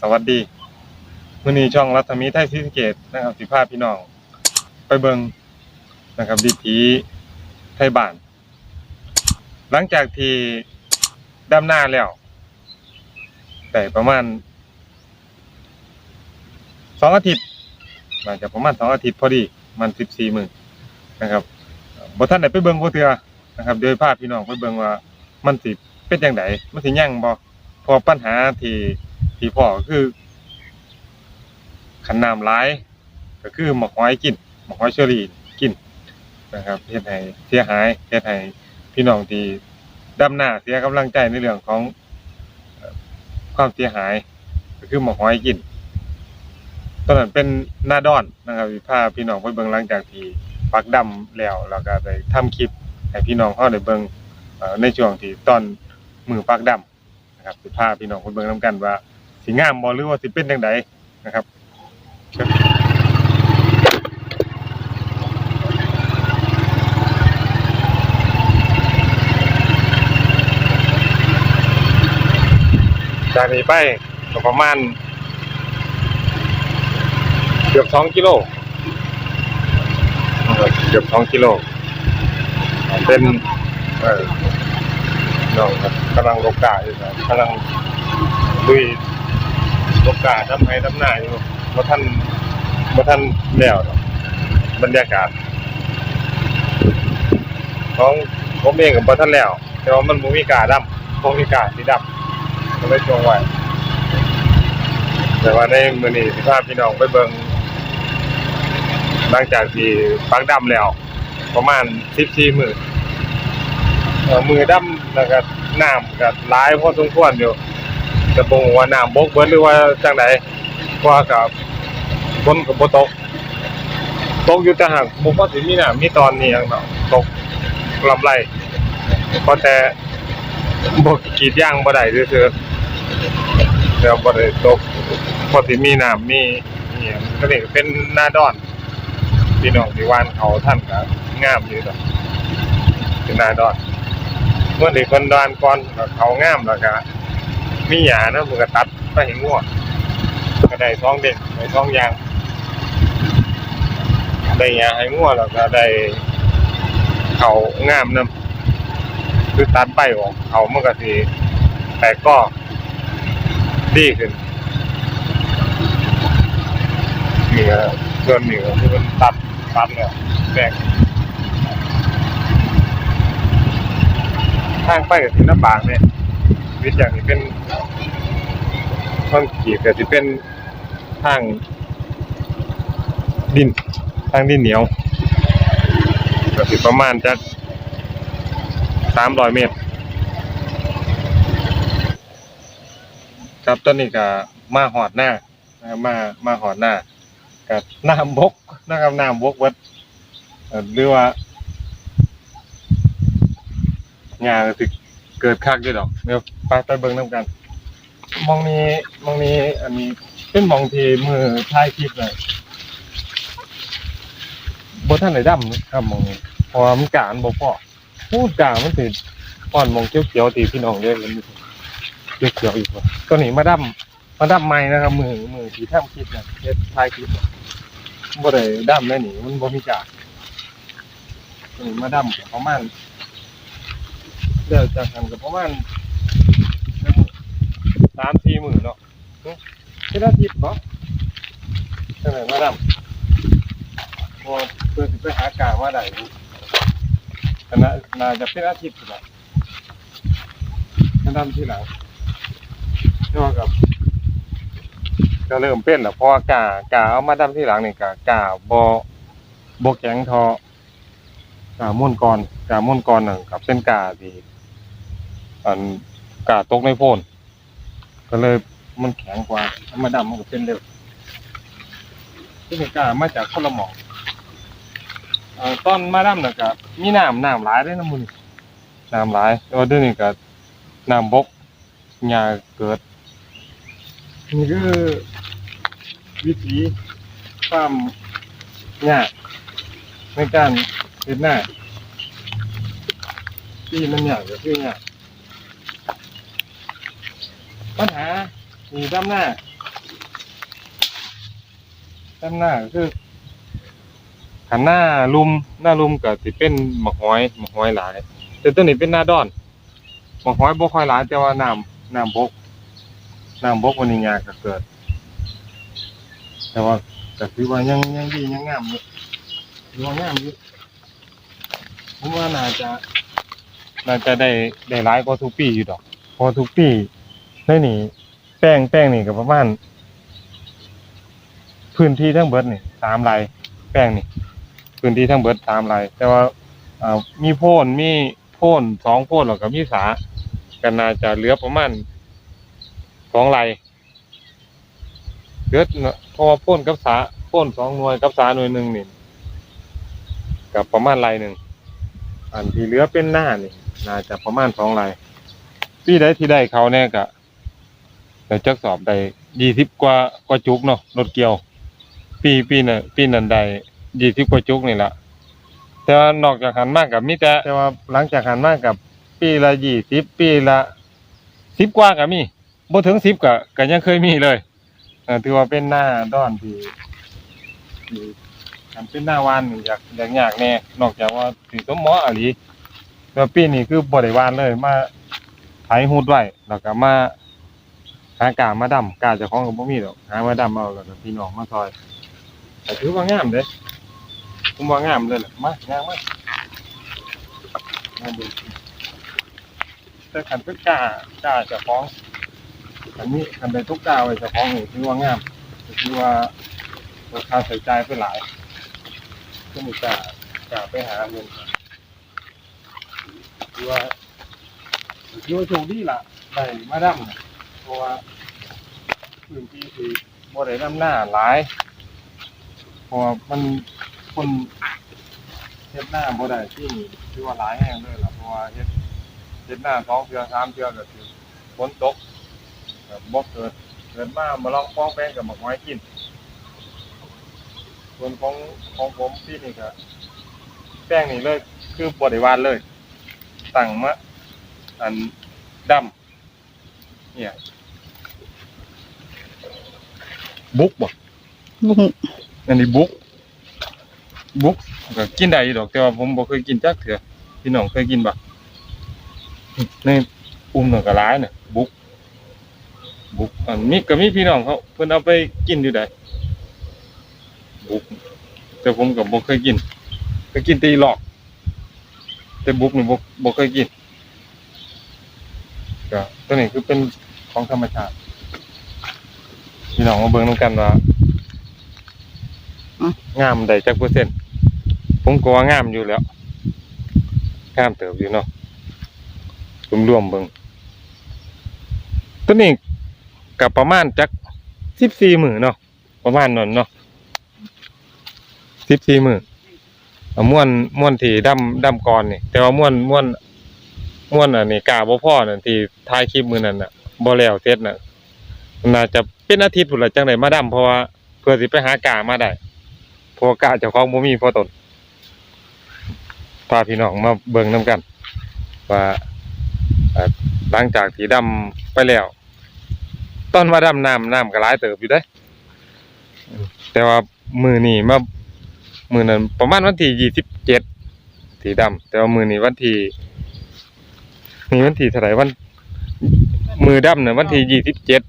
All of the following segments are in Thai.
สวัสดีมื้อนี้ช่องรัฐมีไทยศรีสเกษนะครับสิพาพี่น้อง ไปเบิงนะครับวิถีไทยบ้าน หลังจากที่ดำนาแล้วได้ประมาณสองอาทิตย์น่าจะประมาณสองอาทิตย์พอดีมันสิบสี่หมื้อนะครับเอ่อบ่ทันได้ไปเบิงบ่เทือนะครับเดี๋ยวพาพี่น้องไปเบิงว่ามันสิเป็นจังไดมันสิยั่งบ่พอปัญหาที่ ที่พ่อก็คือคันน้ำหลาย ก็คือหมกหอยกินหมกหอยเชอรี่กินนะครับเฮ็ดให้เสียหายเฮ็ดให้พี่น้องที่ดำหน้าเสียกำลังใจในเรื่องของความเสียหาย ก็คือหมกหอยกินตอนนั้นเป็นหน้าดอนนะครับพาพี่น้องไปเบิ่งหลังจากที่ปักดำแล้วแล้วก็ได้ทำคลิปให้พี่น้องเฮาได้เบิ่งในช่วงที่ตอนมือปักดำนะครับสิพาพี่น้องไปเบิ่งนํกันว่า สิงามบ่หรือว่าสิเป็นจังไดนะครับจากนี้ไปก็ประมาณเกือบสองกิโลเออเกือบสองกิโล เป็นเออน้องครับกำลังลกกาอยู่ครับกำลังลุย ลกกาทำให้ทำหน้าอยู่ว่าท่านว่าท่านแล้วบรรยากาศของผมเองกับบ่ท่านแล้ว แต่ว่ามันบ่มีกาดำคงมีกาสีดำก็เลยจงไว้แต่ว่าในมือนี้สิพาพพี่น้องไปเบิงหลังจากที่ปักดำแล้ว ประมาณ14มื้อเอ่อมือดำแล้วก็น้ำก็หลายพอสมควรอยู่ แต่บ่ฮู้ว่าน้ำบกเบิดหรือว่าจังไดว่าก็ฝนก็บ่ตก ตกอยู่แต่หากบ่พอสิมีน้ำมีตอนนี้หยังเนาะตกลำไรเพราะแต่บ่กรีดย่างบ่ได้ซื่อๆแล้วบ่ได้ตกพอสิมีน้ำมีอหยังก็เลยเป็นหน้าดอนพี่น้องที่วานเขาท่านก็งามอยู่ดอกเป็นหน้าดอนเมื่อที่คนดอนก่อนเขางามแล้วก็ มีหญ้านะมันก็ตัดไปให้งัวก็ได้ท้องเด่นได้ท้องยางได้หญ้าให้งัวแล้วก็ได้เขางามนํคือตัดใบออกเขามันก็สิแตกก็ดีขึ้นเหนือส่วนเหนือที่มันตัดตัดเนี่ยแบกทางไปกับที่หน้าปากเนี่ย วิทย์อย่างนี้เป็นท่อนขีแต่ที่เป็นทางดินทางดินเหนียวก็สิประมาณจะสามร้อยเมตร ครับตอนนี้ก็มาหอดหน้ามามาหอดหน้ากับน้ำบกนะครับน้ำบกเวัดหรือว่างานก็สิ เกิดคักด้วยดอกเดี๋ยวไปไปเบิ่งน้ำกันมองนี้มองนี้อันนี้เป็นมองที่มือท้ายคลิปเลยบท่านไหนดำครับมองนี้พอมันกามันบ่พอพูดกามันสิอ่อนมองเขียวๆที่พี่น้องเรียกกันอยู่เขียวๆอีกว่าตัวนี้มาดั้มมาดั้มไม้นะครับ มือมือที่ทำคลิปนะเฮ็ดถ่ายคลิปบ่ได้ดั้มได้หนิมันบ่มีกาตัวนี้มาดั้มก็ประมาณ เดี๋ยวจากกันก็ประมาณสามสี่หมื่นเนาะเป็นอาทิตย์เนาะจังไหนมาดั้มพอเพื่อไปหากากมาได้อยู่อันนั้นน่าจะเป็นอาทิตย์แหละมาดั้มที่หลังเท่ากับก็เริ่มเป็นแล้วพราะว่ากากาเอามาดำที่หลังนี่กากาบอบแข็งทอกาม่วนกรกาม่วนกรน่ะกับเป็นกาที่ อันกาตกในโพนก็เลยมันแข็งกว่าเอามาดำมันก็เป็นเร็วที่นี่กามาจากคนละหมองเอ่อตอนมาดำน่ะก็มีน้ำน้ำหลายเลยนะมึงน้ำหลายแต่ว่าเดี๋ยวนี้ก็น้ำบกหญ้าเกิดนี่คือวิถีความยากในการเฮ็ดหน้าที่มันยากก็คือยาก ปัญหามีด้านหน้าด้านหน้าคือขันหน้าลุมหน้าลุมก็สิเป็นหมกหอยหมกหอยหลาย แต่ตัวนี้เป็นหน้าดอนหมกหอยบ่ค่อยหลายแต่ว่าน้ำน้ำบกน้ำบกวันนี้ยากก็เกิด แต่ว่าก็คือว่ายังยังดียังงามอยู่ถือว่างามอยู่ผมว่าน่าจะน่าจะได้ได้หลายกว่าทุกปีอยู่ดอกพอทุกปี ได้นี่แป้งแป้งนี่ก็ประมาณพื้นที่ทั้งเบิดนี่สามไร่แป้งนี่ พื้นที่ทั้งเบิดสามไร่แต่ว่าอามีโพนมีโพนสองโพนแล้วก็มีสาก็น่าจะเหลือประมาณสองไร่เหลือเนอะเพราะว่าโพนกับสาโพนสองหน่วยกับสาหน่วยหนึ่งนี่กับประมาณไร่หนึ่งอันที่เหลือเป็นหน้านี่น่าจะประมาณสองไร่ปีใดที่ได้เขาเนี่ยก็เดี๋ยวจักสอบได้ยี่สิบกว่ากว่าจุกเนาะรถเกี่ยว ปีปีน่ะปีนั้นได้ยี่สิบกว่าจุกนี่แหละแต่ว่านอกจากหันมากกับมิแต่แต่ว่าหลังจากหันมากกับปีละยี่สิบปีละสิบกว่าก็มีบ่ถึงสิบก็ก็ยังเคยมีเลยเอ่อถือว่าเป็นหน้าด้อนที่ที่อันเป็นหน้าวานนี่อยากอยากยากแน่นอกจากว่าสิสมหมออะลีแต่ว่าปีนี้คือบ่ได้วานเลยมาไถฮูดไว้แล้วก็มา หากามาดำกาเจ้าของก็บ่มีดอกหามาดำเอาแล้วก็พี่น้องมาซอยแต่ถือว่างามเด้ผมว่างามเลยแหละมางามมากงามดีแต่ขันเป็นกากาจะฟ้องอันนี้ขันเป็นทุกกาไว้จะฟ้าของนี่ถือว่างามถือว่าราคาใส่ใจไปหลายก็มีกากาไปหาเงินถือว่าถือว่าโชคดีล่ะได้มาดำน่ะ เพราะว่าพื้นที่ที่บ่ได้ดำหน้าหลายเพราะว่ามันคนเฮ็ดหน้าบ่ได้ที่นี่คือว่าหลายแห่งเลยล่ะเพราะว่าเฮ็ดเฮ็ดหน้าสองเทื่อสามเทื่อก็คือฝนตกก็บ่เกิดเกิดมามาลองฟ้องแป้งกับหมกไม้กิน ส่วนของของผมที่นี่ก็แป้งนี่เลยคือบ่ได้หวานเลยตั้งมาอันดำ เนี่ยบุกบ่บุ้งอันนี้บุกบุกก็กินได้อยู่ดอกแต่ว่าผมบ่เคยกินจักเถื่อพี่น้องเคยกินบ่ในอุ้มหน่อยก็หลายน่ะบุกบุกอันมีก็มีพี่น้องเขาเพิ่นเอาไปกินอยู่ได้บุกแต่ผมก็บ่เคยกินเคยกินแตีหลอก แต่บุกนี่บ่บ่เคยกิน ก็ตัวนี้คือเป็นของธรรมชาติพี่น้องมาเบิ่งนำกันว่างามได้จักเปอร์เซ็นต์ผมก็ว่างามอยู่แล้วงามเติบอยู่เนาะรวมๆเบิ่งตัวนี้ก็ประมาณจัก14มื้อเนาะประมาณนั้นเนาะ14มื้อเอาม่วนม่วนที่ดำดำก่อนนี่แต่ว่าม่วนม่วน ม่วนอันนี้กาบ่พอนั่นที่ถ่ายคลิปมื้อนั้นน่ะบ่แล้วเสร็จน่ะน่าจะเป็นอาทิตย์พุ่นละจังได๋มาดำเพราะว่าเพื่อสิไปหากามาได้เพราะว่ากะเจ้าของบ่มีพอตนพาพี่น้องมาเบิ่งนํกัน ว่าหลังจากที่ดำไปแล้วตอนมาดำน้ำน้ำก็หลายเติบอยู่เด้แต่ว่ามือนี้มามือนั้นประมาณวันที่ยี่สิบเจ็ดที่ดำแต่ว่ามือนี้วันที่ นี่วันที่เท่าไหร่วัน มือดำน่ะวันที่ยี่สิบเจ็ด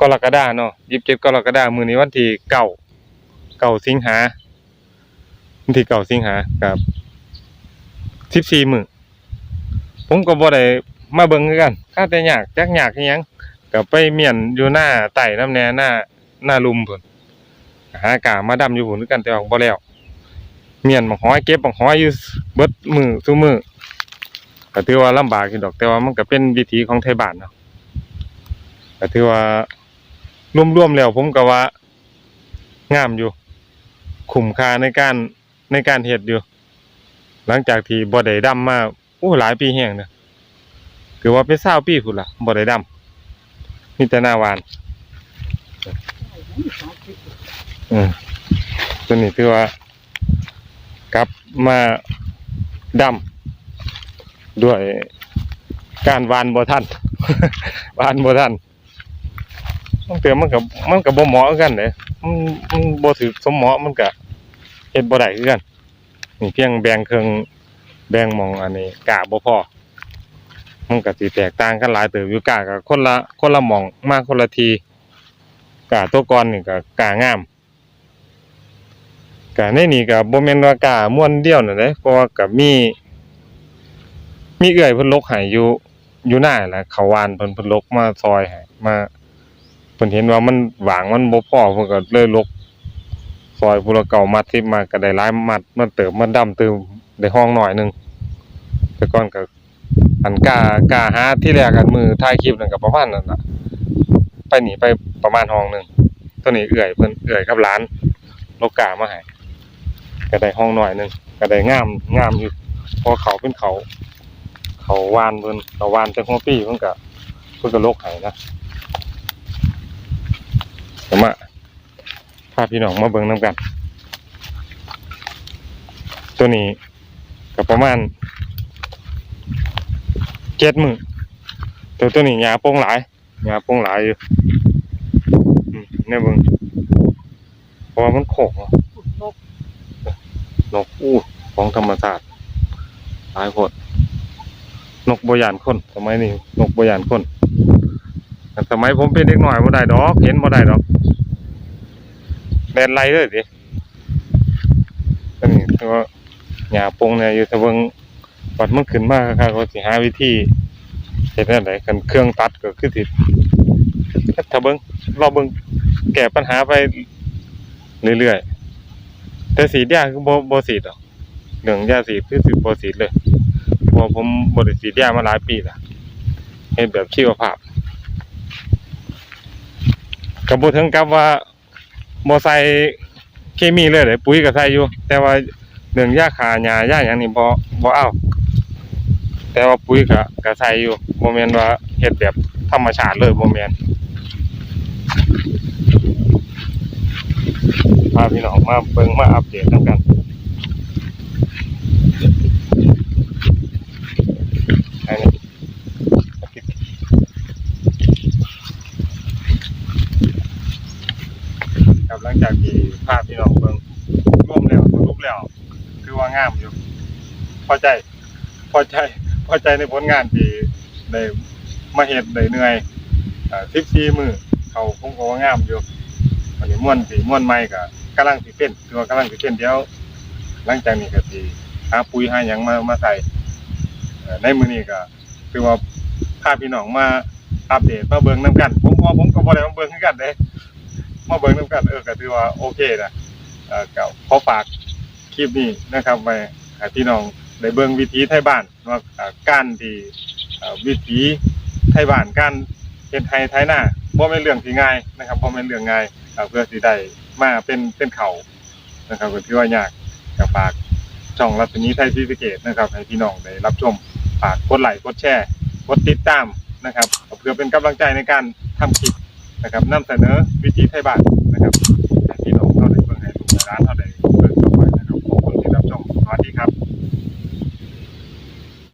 กรกฎาเนาะยี่สิบเจ็ดกรกฎามื้อนี้วันที่เก้าเก่าสิงหาวันที่เก่าสิงหากับสิบสี่มือผมก็บ่ได้มาเบิ่งคือกันข้าแต่ยากจักยากอีหยังก็ไปเมียนอยู่หน้าไต่น้ำแน่หน้าหน้าลุมพุ่นหากามาดำอยู่พุ่นคือกันแต่ว่าบ่แล้วเมียนบักหอยเก็บบักหอยอยู่เบิดมือซุมือ ก็ถือว่าลำบากอยู่ดอก แต่ว่ามันก็เป็นวิถีของไทยบ้านเนาะก็ถือว่ารวมๆแล้วผมก็ว่างามอยู่คุ้มค่าในการในการเฮ็ดอยู่ หลังจากที่บ่ได้ดำมาโอ้หลายปีแฮงเด้อคือว่าเป็น20ปีพุ่นล่ะบ่ได้ดำมีแต่หน้าหวานอืมตัวนี้ถือว่ากลับมาดำ ด้วยการวานบ่ทันวานบ่ทันมันเตือมันก็มันก็บ่เหมาะคือกันเด้มันมันบ่ถือสมเหมาะมันก็เฮ็ดบ่ได้คือกันนี่เพียงแบ่งเครื่องแบ่งมองอันนี้กะบ่พอมันก็สิแตกต่างกันหลายเติบอยู่กะก็คนละคนละมองมากคนละทีกะตัวก่อนนี่ก็กะงามกะในนี่ก็บ่แม่นว่ากะม่วนเดียวนั่นเด้เพราะว่าก็มี มีเอื้อยเพิ่นลกให้อยู่อยู่หน้าแหละเขาวานเพิ่นเพิ่นลกมาซอยให้มาเพิ่นเห็นว่ามันหวางมันบ่พอเพิ่นก็เลยลกซอยผู้ละเก่ามัด10มาก็ได้หลายมัดมันเติมมันดำเติมได้ห้องหน่อยหนึงแต่ก่อนก็อันกากาหาที่แรกอันมือถ่ายคลิปนั่นก็ประมาณนั้นน่ะไปหนีไปประมาณห้องหนึงตัวนี้เอื้อยเพิ่นเอื้อยกับหลานลกกามาให้ก็ได้ห้องหน่อยหนึงก็ได้งามงามอยู่พราะเขาเป็นเขา เขาวานเพิ่นเขาวานแต่หัวปีเพิ่นก็เพิ่นก็ลกให้นะผมอะพาพี่น้องมาเบิ่งนํกัน ตัวนี้ก็ประมาณเจ็ดมื้อตัวตัวนี้หญ้าโป่งหลายหญ้าโป่งหลายอยู่อืมเนี่ยเบิ่งเพราะว่ามันโขกเนาะนกนกอู้ของธรรมชาติหลายโพด นกบยานคนสมัยนี้นกบยานคนสมัยผมเป็นเด็กหน่อยบ่ได้ดอก เห็นบ่ได้ดอกแดนไล่เลยดินนี้คือว่าหญ้าปงเนี่ยอยู่ต่เบิงวัดมันขึ้นมาครับก็สิหาวิธีเฮ็ดจังไดกันเครื่องตัดก็คือสิถ้าเบิ่งรอเบิ่งแก้ปัญหาไปเรื่อยๆแต่สีดยาคือบ่บ่สีดอกเรื่องยาสีดคือสิบ่สีเลย พราะผมบริสีดยามาหลายปีแล้วเฮ็ดแบบชีวภาพกับบ่ถึงกับว่าบ่ใส่เคมีเลยเลยปุ๋ยก็ใส่อยู่ แต่ว่าเรื่องยาฆ่าหญ้ายาหยังนี่บ่บ่เอาแต่ว่าปุ๋ยก็ก็ใส่อยู่บ่แม่นว่าเฮ็ดแบบธรรมชาติเลยบ่แม่นพาพี่น้องมาเบิ่งมาอัปเดตกัน อันนี้ครับหลังจากที่ภาพพี่น้องเบิ่งร่วมแล้วสรุปแล้วคือว่างามอยู่ พอใจ พอใจ พอใจในผลงานที่ได้มาเฮ็ดได้เหนื่อยอ่า14มื้อเขาคงก็ว่างามอยู่วันนี้ม่วนสิม่วนใหม่ก็กำลังสิเป็นคือว่ากำลังสิเป็นเดี๋ยว หลังจากนี้ก็สิหาปุ๋ยหาหยังมามาใส่ในมือนี้ก็คือว่าพาพี่น้องมาอัปเดตมาเบิ่งนํกัน ผมว่าผมก็บ่ได้มาเบิ่งคือกันเด้มาเบิ่งนํกันเออก็ถือว่าโอเคนะเอ่อก็ขอฝากคลิปนี้นะครับไว้ให้พี่น้อง ได้เบิ่งวิถีไทยบ้านว่าอ่อการที่อ่อวิถีไทยบ้านการเฮ็ดไร่ไถนาบ่แม่นเรื่องที่ง่ายนะครับบ่แม่นเรื่องง่ายเอ่อเพื่อสิได้มาเป็นเป็นเขานะครับก็ถือว่ายากก็ฝากช่องรัศมีไทยซีสะเกตนะครับ ให้พี่น้องได้รับชมฝากกดไลค์กดแชร์กดติดตามนะครับ เพื่อเป็นกำลังใจในการทำคลิปนะครับนำเสนอวิถีไทยบ้านนะครับให้พี่น้องเขาได้เบิ่งให้ลูกห้ร้านเขาได้